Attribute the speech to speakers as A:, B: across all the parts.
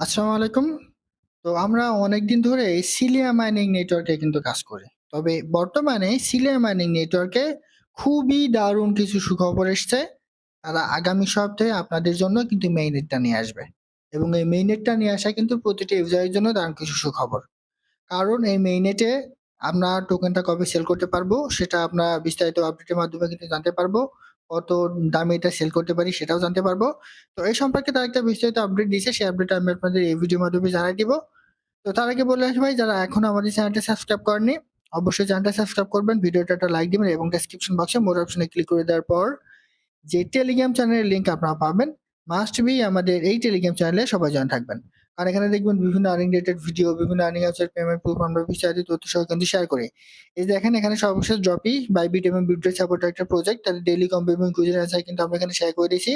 A: আসসালামু আলাইকুম। তো আমরা অনেকদিন ধরে সিলিয়া মাইনিং নেটওয়ার্কে কিন্তু কাজ করি। তবে বর্তমানে সিলিয়া মাইনিং নেটওয়ার্কে খুবই দারুণ কিছু সুখবর এসছে। তারা আগামী সপ্তাহে আপনাদের জন্য কিন্তু মেইননেটটা নিয়ে আসবে। এবং এই মেইননেটটা নিয়ে আসা কিন্তু প্রতিটি ইউজারের জন্য দারুণ কিছু সুখবর। কারণ এই মেইননেটে আমরা টোকেনটা কবে সেল করতে পারব, সেটা আমরা বিস্তারিত আপডেটের মাধ্যমে কিন্তু জানতে পারব। কত দামে এটা সেল করতে পারি সেটাও জানতে পারব। তো এই সম্পর্কে তারা একটা বিস্তারিত আপডেট দিয়েছে। সেই আপডেটটা আমি আপনাদের এই ভিডিওর মাধ্যমে জানাই দিব। তো তার আগে বলে রাখি ভাই, যারা এখনও আমাদের চ্যানেলটা সাবস্ক্রাইব করেনি অবশ্যই চ্যানেলটা সাবস্ক্রাইব করবেন। ভিডিওটা একটা লাইক দিবেন এবং ডেসক্রিপশন বক্সে মোর অপশনে ক্লিক করে দেওয়ার পর যে টেলিগ্রাম চ্যানেলের লিঙ্ক আপনারা পাবেন মাস্ট বি আমাদের এই টেলিগ্রাম চ্যানেলে সবাই জয়েন থাকবেন। আর এখানে দেখবেন বিভিন্ন আর্নিং রিলেটেড ভিডিও, বিভিন্ন আর্নিং অ্যাপসের পেমেন্ট প্রুফ আমরা বিস্তারিত তথ্য সহ কিন্তু শেয়ার করি। এই দেখেন এখানে সর্বশেষ ড্রপি বাইবিট এবং বিটরেট সাপোর্টের একটা প্রজেক্ট তাদের ডেইলি কম্পো এবং কুইজের কিন্তু আমরা এখানে শেয়ার করে দিয়েছি।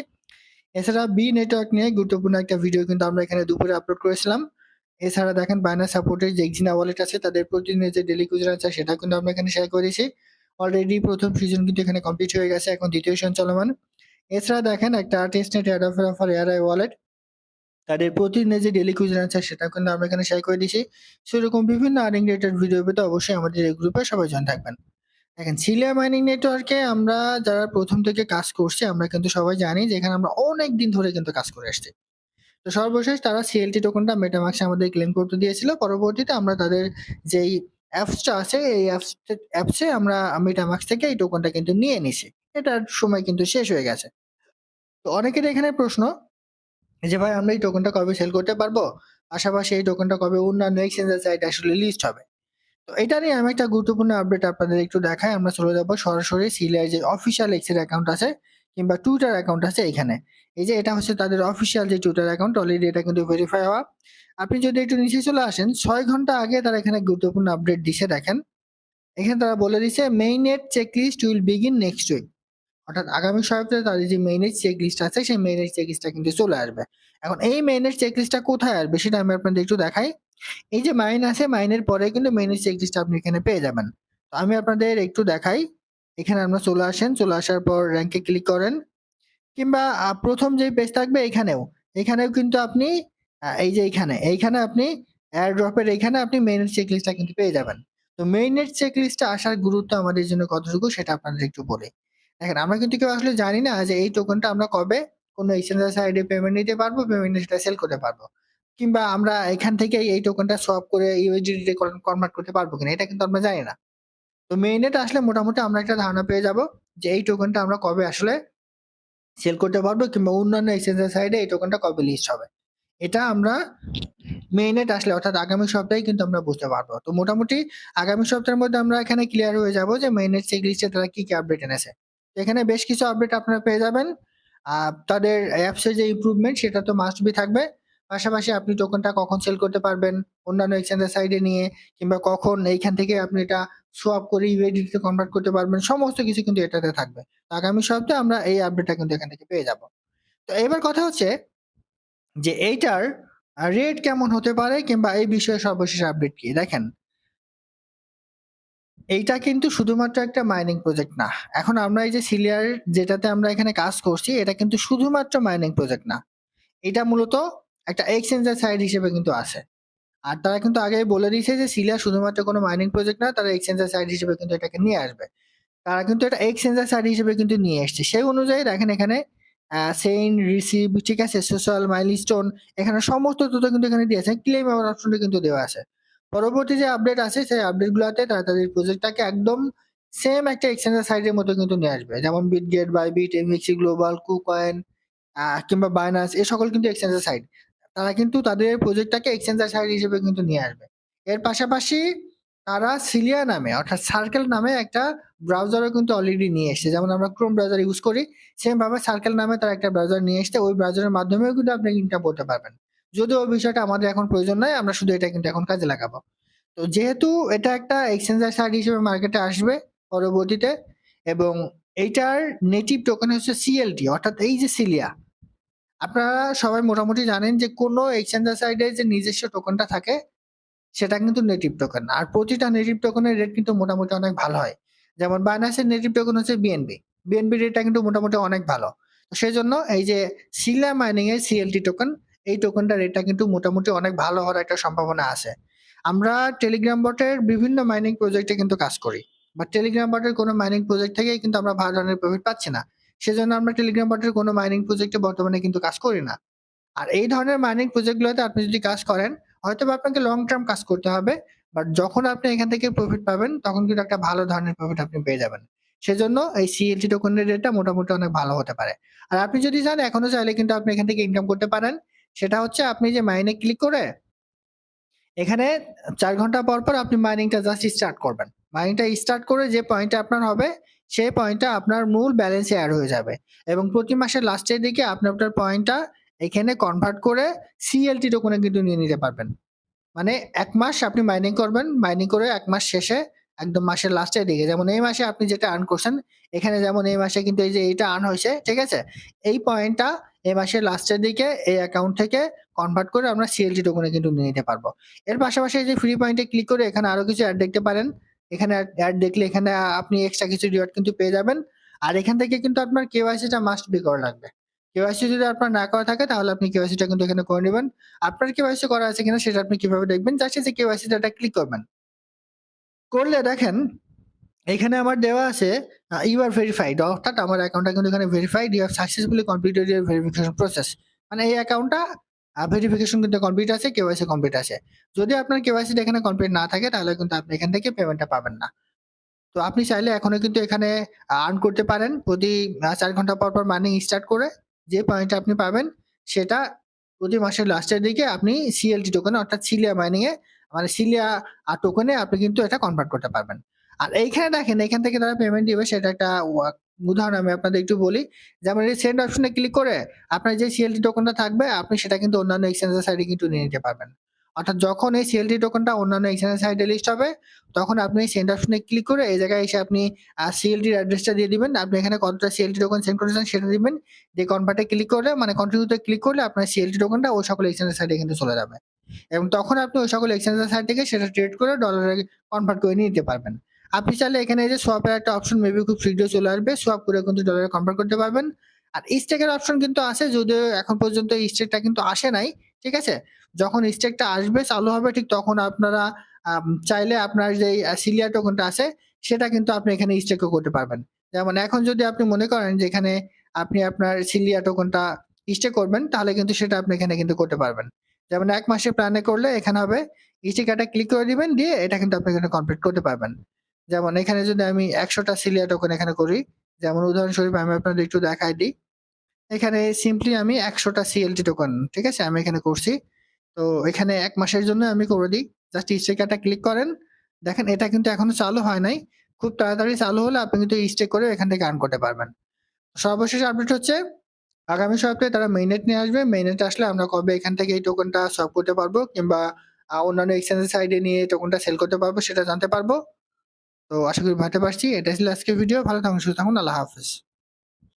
A: এছাড়া বি নেটওয়ার্ক নিয়ে গুরুত্বপূর্ণ একটা ভিডিও কিন্তু আমরা এখানে দুপুরে আপলোড করেছিলাম। এছাড়া দেখেন বাইনান্স সাপোর্টের যে এক্সিনা ওয়ালেট আছে তাদের প্রতিদিনের যে ডেইলি কুইজের অ্যান্সার সেটা কিন্তু আমরা এখানে শেয়ার করে দিয়েছি। অলরেডি প্রথম সিজন কিন্তু এখানে কমপ্লিট হয়ে গেছে এখন দ্বিতীয় সিজন চলমান। এছাড়া দেখেন একটা testnet ad offer offer ARI wallet তাদের প্রতিদিনের যে ডেইলি কুইজের অ্যান্সার সেটাও কিন্তু আমরা এখানে শেয়ার করে দিয়েছি। সেরকম বিভিন্ন আর্নিং রিলেটেড ভিডিও পেতে অবশ্যই আমাদের এই গ্রুপে সবাই জয়েন থাকবেন। দেখেন সিলিয়া মাইনিং নেটওয়ার্কে আমরা যারা প্রথম থেকে কাজ করছি, আমরা কিন্তু সবাই জানি যে এখানে আমরা অনেক দিন ধরে কিন্তু কাজ করে আসছি। তো সর্বশেষ তারা সিএলটি টোকেনটা মেটামাক্সে আমাদের ক্লেম করতে দিয়েছিল। পরবর্তীতে আমরা তাদের যেই অ্যাপসটা আছে, এই অ্যাপস অ্যাপসে আমরা মেটামাক্স থেকে এই টোকেনটা কিন্তু নিয়ে নিছি। এটার সময় কিন্তু শেষ হয়ে গেছে। তো অনেকের এখানে প্রশ্ন যে ভাই, আমরা এই টোকেনটা কবে সেল করতে পারব? পাশাপাশি এই টোকেনটা কবে অন্যান্য এক্সচেঞ্জের সাইটে আসলে লিস্ট হবে? তো এটা নিয়ে আমি একটা গুরুত্বপূর্ণ আপডেট আপনাদের একটু দেখাই। আমরা চলে যাব সরাসরি সিলিয়ার যে অফিসিয়াল এক্সের অ্যাকাউন্ট আছে, কিংবা টুইটার অ্যাকাউন্ট আছে এখানে। এই যে এটা হচ্ছে তাদের অফিসিয়াল যে টুইটার অ্যাকাউন্ট অলরেডি এটা কিন্তু ভেরিফাই হওয়া। আপনি যদি একটু নিচে চলে আসেন, ছয় ঘণ্টা আগে তারা এখানে গুরুত্বপূর্ণ আপডেট দিছে দেখেন। এখানে তারা বলে দিছে mainnet checklist will begin next week. অর্থাৎ আগামী সপ্তাহে তাদের যে মেইননেট চেকলিস্ট আছে সেই মেইননেট চেকলিস্টটা কিন্তু চলে আসবে। এখন এই মেইননেট চেকলিস্টটা কোথায় আসবে সেটা আমি আপনাদের একটু দেখাই। এই যে মাইন আছে মাইনের পরে কিন্তু মেইনের চেকলিস্টটা আপনি এখানে পেয়ে যাবেন। তো আমি আপনাদের একটু দেখাই। এখানে আপনারা চলে আসেন। চলে আসার পর র্যাঙ্কে ক্লিক করেন। কিংবা প্রথম যে পেজ থাকবে এখানেও। এখানেও কিন্তু আপনি এই যে এইখানে, এইখানে আপনি এয়ার ড্রপের এইখানে আপনি মেইনের চেকলিস্টটা কিন্তু পেয়ে যাবেন। তো মেইনের চেকলিস্টে আসার গুরুত্ব আমাদের জন্য কতটুকু সেটা আপনাদের একটু বলি। দেখেন আমরা কিন্তু কেউ আসলে জানি না যে এই টোকেনটা আমরা কবে কোন এক্সচেঞ্জের সাইডে পেমেন্ট নিতে পারব, পেমেন্টে সেটা সেল করতে পারব। কিংবা আমরা এখান থেকে এই টোকেনটা সোয়াপ করে ইউএসডিটি তে কন কনভার্ট করতে পারব কিনা এটা কিন্তু আমরা জানি না। তো মেইননেট আসলে মোটামুটি আমরা একটা ধারণা পেয়ে যাব যে এই টোকেনটা আমরা কবে আসলে সেল করতে পারব কিংবা অন্যান্য এক্সচেঞ্জের সাইডে এই টোকেনটা কবে লিস্ট হবে। এটা আমরা মেইননেট আসলে অর্থাৎ আগামী সপ্তাহে কিন্তু আমরা বুঝতে পারব। তো মোটামুটি আগামী সপ্তাহের মধ্যে আমরা এখানে ক্লিয়ার হয়ে যাব যে মেইননেট চেকলিস্টে তারা কি, কি আপডেট এনেছে। এখানে বেশ কিছু আপডেট আপনারা পেয়ে যাবেন। তাদের অ্যাপসের যে ইমপ্রুভমেন্ট সেটা তো মাস্ট বি থাকবে। পাশাপাশি আপনি টোকেনটা কখন সেল করতে পারবেন, অন্যান্য এক্সচেঞ্জের সাইডে নিয়ে কিংবা কখন এইখান থেকে আপনি এটা সোয়াপ করে ইউএসডিটি তে কনভার্ট করতে পারবেন। সমস্ত কিছু কিন্তু এটাতে থাকবে। আগামী সপ্তাহে আমরা এই আপডেটটা কিন্তু এখান থেকে পেয়ে যাব। তো এবার কথা হচ্ছে যে এইটার রেট কেমন হতে পারে কিংবা এই বিষয়ে সর্বশেষ আপডেট কি? দেখেন এইটা কিন্তু শুধুমাত্র একটা মাইনিং প্রজেক্ট না। এখন আমরা এই যে সিলিয়ার যেটাতে আমরা এখানে কাজ করছি এটা কিন্তু শুধুমাত্র মাইনিং প্রজেক্ট না। এটা মূলত একটা এক্সচেঞ্জের সাইড হিসেবে কিন্তু আছে। আর তারা কিন্তু আগে বলে দিয়েছে যে সিলিয়া শুধুমাত্র কোনো মাইনিং প্রজেক্ট না তারা এক্সচেঞ্জের সাইড হিসেবে কিন্তু এটাকে নিয়ে আসবে। তারা কিন্তু এটা এক্সচেঞ্জের সাইট হিসেবে কিন্তু নিয়ে এসছে। সেই অনুযায়ী দেখেন এখানে সেন্ড, রিসিভ ঠিক আছে? সোশ্যাল মাইলস্টোন এখানে সমস্ত তথ্য কিন্তু এখানে দিয়েছে। ক্লেম অপশনটা কিন্তু দেওয়া আছে। পরবর্তী যে আপডেট আছে সেই আপডেটগুলোতে তারা তাদের প্রজেক্টটাকে একদম সেম একটা এক্সচেঞ্জের সাইটের মতো কিন্তু নিয়ে আসবে। যেমন Bitget, Bybit, MEXC global, KuCoin কিংবা বাইন্যান্স এ সকল কিন্তু এক্সচেঞ্জের সাইড তারা কিন্তু তাদের প্রজেক্টটাকে এক্সচেঞ্জের সাইড হিসেবে কিন্তু নিয়ে আসবে। এর পাশাপাশি তারা সিলিয়া নামে অর্থাৎ সার্কেল নামে একটা ব্রাউজারও কিন্তু অলরেডি নিয়ে এসছে। যেমন আমরা ক্রোম ব্রাউজার ইউজ করি সেমভাবে সার্কেল নামে তারা একটা ব্রাউজার নিয়ে এসছে। ওই ব্রাউজারের মাধ্যমেও কিন্তু আপনি ইনকাম করতে পারবেন। যদিও বিষয়টা আমাদের এখন প্রয়োজন নাই। আমরা শুধু এটা কিন্তু এখন কাজে লাগাবো। তো যেহেতু এটা একটা এক্সচেঞ্জার সাইট হিসেবে মার্কেটে আসবে পরবর্তীতে এবং এইটার নেটিভ টোকেন হচ্ছে সিএলটি অর্থাৎ এই যে সিলিয়া। আপনারা সবাই মোটামুটি জানেন যে কোনো এক্সচেঞ্জার সাইডে যে নিজস্ব টোকেনটা থাকে, সেটা কিন্তু নেটিভ টোকেন। আর প্রতিটা নেটিভ টোকেনের রেট কিন্তু মোটামুটি অনেক ভালো হয়। যেমন বাইন্যান্সের নেটিভ টোকেন হচ্ছে বিএনবি। বিএনবি রেটটা কিন্তু মোটামুটি অনেক ভালো। তো সেজন্য এই যে সিলিয়া মাইনিং এর সিএলটি টোকেন এই টোকেনটার রেটটা কিন্তু মোটামুটি অনেক ভালো হওয়ার একটা সম্ভাবনা আছে। আমরা টেলিগ্রাম বটের বিভিন্ন মাইনিং প্রজেক্টে কিন্তু কাজ করি। বা টেলিগ্রাম বটের কোনো মাইনিং প্রজেক্ট থেকেই কিন্তু আমরা ভালো ধরনের প্রফিট পাচ্ছি না। সেজন্য আমরা টেলিগ্রাম বটের কোনো মাইনিং প্রজেক্টে বর্তমানে কিন্তু কাজ করি না। আর এই ধরনের মাইনিং প্রজেক্টগুলোতে আপনি যদি কাজ করেন, হয়তোবা আপনাকে লং টার্ম কাজ করতে হবে। বাট যখন আপনি এখান থেকে প্রফিট পাবেন, তখন কিন্তু একটা ভালো ধরনের প্রফিট আপনি পেয়ে যাবেন। সেজন্য এই CLT টোকেনের রেটটা মোটামুটি অনেক ভালো হতে পারে। আর আপনি যদি চান এখনও চাইলে কিন্তু আপনি এখান থেকে ইনকাম করতে পারেন। সেটা হচ্ছে আপনি যে মাইনে ক্লিক করে এখানে চার ঘণ্টা পর, পর আপনি মাইনিংটা জাস্ট স্টার্ট করবেন। মাইনিংটা স্টার্ট করে যে পয়েন্টটা আপনার হবে, সেই পয়েন্টটা আপনার মূল ব্যালেন্সে এড হয়ে যাবে। এবং প্রতি মাসের লাস্টের দিকে আপনি আপনার পয়েন্টটা এখানে কনভার্ট করে CLT টোকেনে কিন্তু নিয়ে নিতে পারবেন। মানে এক মাস আপনি মাইনিং করবেন। মাইনিং করে এক মাস শেষে একদম মাসের লাস্টের দিকে যেমন এই মাসে আপনি যেটা আর্ন করছেন, এখানে যেমন এই মাসে কিন্তু এই যে এইটা আর্ন হয়েছে ঠিক আছে? এই পয়েন্টটা এই মাসের লাস্টের দিকে এই অ্যাকাউন্ট থেকে কনভার্ট করে আমরা CLT টোকেনে কিন্তু নিয়ে নিতে পারব। এর পাশাপাশি যে ফ্রি পয়েন্টে ক্লিক করে এখানে আরও কিছু অ্যাড দেখতে পারেন। এখানে অ্যাড দেখলে এখানে আপনি এক্সট্রা কিছু রিওয়ার্ড কিন্তু পেয়ে যাবেন। আর এখান থেকে কিন্তু আপনার কেওয়াইসি টা মাস্ট বি করা লাগবে। কেওয়াইসি যদি আপনার না করা থাকে তাহলে আপনি কেওয়াইসি টা কিন্তু এখানে করে নেবেন আপনার কেওয়াইসি করা আছে কিনা সেটা আপনি কীভাবে দেখবেন? এই যে কেওয়াইসি টা ক্লিক করবেন। করলে দেখেন এখানে আমার দেওয়া আছে ইউ আর ভেরিফাইড অর্থাৎ আমার অ্যাকাউন্টটা কিন্তু এখানে verified you have successfully completed your verification process. মানে এই অ্যাকাউন্টটা ভেরিফিকেশন কিন্তু কমপ্লিট আছে, কেওয়াইসি কমপ্লিট আছে। যদি আপনার কেওয়াইসিটা এখানে কমপ্লিট না থাকে তাহলে কিন্তু আপনি এখান থেকে পেমেন্টটা পাবেন না। তো আপনি চাইলে এখনও কিন্তু এখানে আর্ন করতে পারেন। প্রতি চার ঘণ্টা পর, পর মাইনিং স্টার্ট করে যে পয়েন্টটা আপনি পাবেন সেটা প্রতি মাসের লাস্টের দিকে আপনি সিএলটি টোকেনে অর্থাৎ সিলিয়া মাইনিং এ মানে সিলিয়া টোকেনে আপনি কিন্তু এটা কনভার্ট করতে পারবেন। আর এইখানে দেখেন এখান থেকে তারা পেমেন্ট দিবে সেটা একটা উদাহরণ আমি আপনাদের একটু বলি। যেমন এই সেন্ড অপশনে ক্লিক করে আপনার যে CLT টোকেনটা থাকবে আপনি সেটা কিন্তু অন্যান্য এক্সচেঞ্জের সাইডে কিন্তু নিয়ে নিতে পারবেন। অর্থাৎ যখন এই CLT টোকেনটা অন্যান্য এক্সচেঞ্জের সাইডে লিস্ট হবে, তখন আপনি সেন্ড অপশনে ক্লিক করে এই জায়গায় এসে আপনি সিএলটির অ্যাড্রেসটা দিয়ে দিবেন। আপনি এখানে কতটা CLT টোকেন সেন্ড করেছেন সেটা দিবেন। দিয়ে কনভার্টে ক্লিক করলে মানে কন্টিনিউ তে ক্লিক করলে আপনার CLT টোকেনটা ওই সকল এক্সচেঞ্জের সাইডে কিন্তু চলে যাবে। এবং তখন আপনি ওই সকল এক্সচেঞ্জের সাইড থেকে সেটা ট্রেড করে ডলারে কনভার্ট করে নিতে পারবেন। আপনি চাইলে এখানে যে সোয়াপ এর একটা অপশন মেবি খুব শীঘ্রই চলে আসবে। সোয়াপ করে কিন্তু ডলারে কনভার্ট করতে পারবেন। আর স্টেকের অপশন কিন্তু আছে, যদিও এখন পর্যন্ত স্টেকটা কিন্তু আসে নাই। ঠিক আছে? যখন স্টেকটা আসবে, চালু হবে, ঠিক তখন আপনারা চাইলে আপনার আ সিলিয়া টোকেনটা আছে, সেটা কিন্তু আপনি এখানে স্টেকও করতে পারবেন। যেমন এখন যদি আপনি মনে করেন যে এখানে আপনি আপনার সিলিয়া টোকেনটা স্টেক করবেন, তাহলে কিন্তু সেটা আপনি এখানে কিন্তু করতে পারবেন। যেমন এক মাসের প্ল্যানে করলে এখানে হবে স্টিকারটা ক্লিক করে দিবেন, দিয়ে এটা কিন্তু আপনি এখানে কমপ্লিট করতে পারবেন। যেমন এখানে যদি আমি একশোটা সিলিয়া টোকেন এখানে করি, যেমন উদাহরণস্বরূপ আমি আপনাদের একটু দেখাই দিই। এখানে সিম্পলি আমি ১০০ টা CLT টোকেন, ঠিক আছে? আমি এখানে করছি। তো এখানে এক মাসের জন্য আমি করে দিই। জাস্ট স্টিকারটা ক্লিক করেন। দেখেন এটা কিন্তু এখনও চালু হয় নাই। খুব তাড়াতাড়ি চালু হলে আপনি কিন্তু স্টেক করে এখান থেকে আর্ন করতে পারবেন। সর্বশেষ আপডেট হচ্ছে আগামী সপ্তাহে তারা মেইননেট নিয়ে আসবে। মেইননেট আসলে আমরা কবে এখান থেকে এই টোকেনটা সোয়াপ করতে পারব কিংবা অন্যান্য এক্সচেঞ্জের সাইডে নিয়ে টোকেনটা সেল করতে পারব সেটা জানতে পারব। তো আশা করি ভাবতে পারছি। এটা ছিল আজকের ভিডিও। ভালো থাকুন, সুস্থ থাকুন। আল্লাহ হাফেজ।